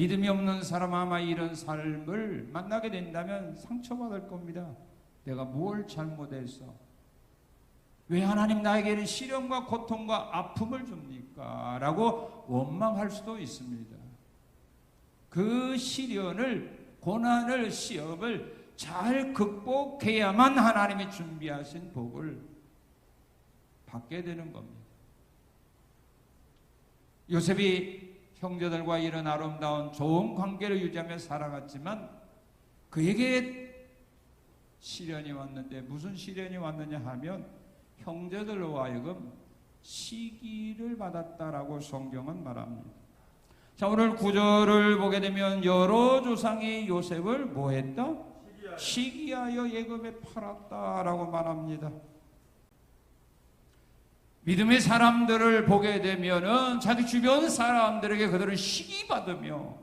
믿음이 없는 사람 아마 이런 삶을 만나게 된다면 상처받을 겁니다. 내가 뭘 잘못했어? 왜 하나님 나에게는 시련과 고통과 아픔을 줍니까? 라고 원망할 수도 있습니다. 그 시련을, 고난을, 시험을 잘 극복해야만 하나님이 준비하신 복을 받게 되는 겁니다. 요셉이 형제들과 이런 아름다운 좋은 관계를 유지하며 살아갔지만 그에게 시련이 왔는데 무슨 시련이 왔느냐 하면 형제들로 하여금 시기를 받았다라고 성경은 말합니다. 자 오늘 구절을 보게 되면 여러 조상이 요셉을 뭐했다? 시기하여 예금에 팔았다라고 말합니다. 믿음의 사람들을 보게 되면은 자기 주변 사람들에게 그들은 시기 받으며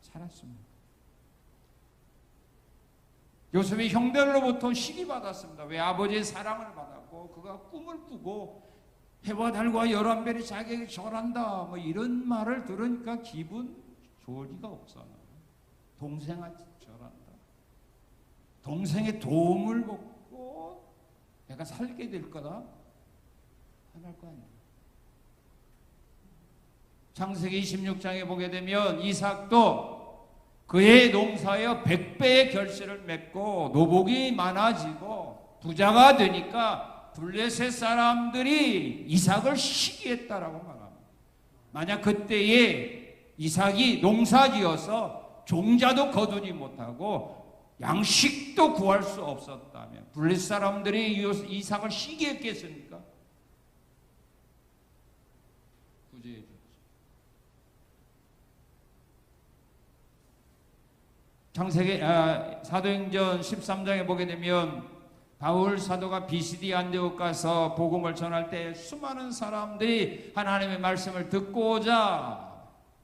살았습니다. 요셉이 형들로부터 시기 받았습니다. 왜 아버지의 사랑을 받았고 그가 꿈을 꾸고 해와 달과 열한 별이 자기에게 절한다 뭐 이런 말을 들으니까 기분 좋을 리가 없잖아요. 동생한테 절한다. 동생의 도움을 받고 내가 살게 될 거다. 안할 거 아니에요. 창세기 26장에 보게 되면 이삭도 그의 농사에 백배의 결실을 맺고 노복이 많아지고 부자가 되니까 블레셋 사람들이 이삭을 시기했다라고 말합니다. 만약 그때에 이삭이 농사지어서 종자도 거두지 못하고 양식도 구할 수 없었다면 블레셋 사람들이 이삭을 시기했겠습니까? 구제해 줬죠. 창세기 아, 사도행전 13장에 보게 되면 바울 사도가 비시디 안디옥 가서 복음을 전할 때 수많은 사람들이 하나님의 말씀을 듣고자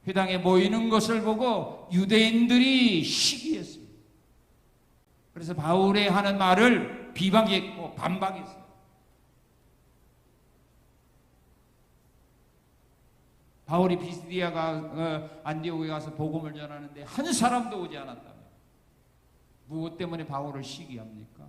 회당에 모이는 것을 보고 유대인들이 시기했어요. 그래서 바울의 하는 말을 비방했고 반박했어요. 바울이 비스디아가 어, 안디옥에 가서 복음을 전하는데 한 사람도 오지 않았다면 무엇 때문에 바울을 시기합니까?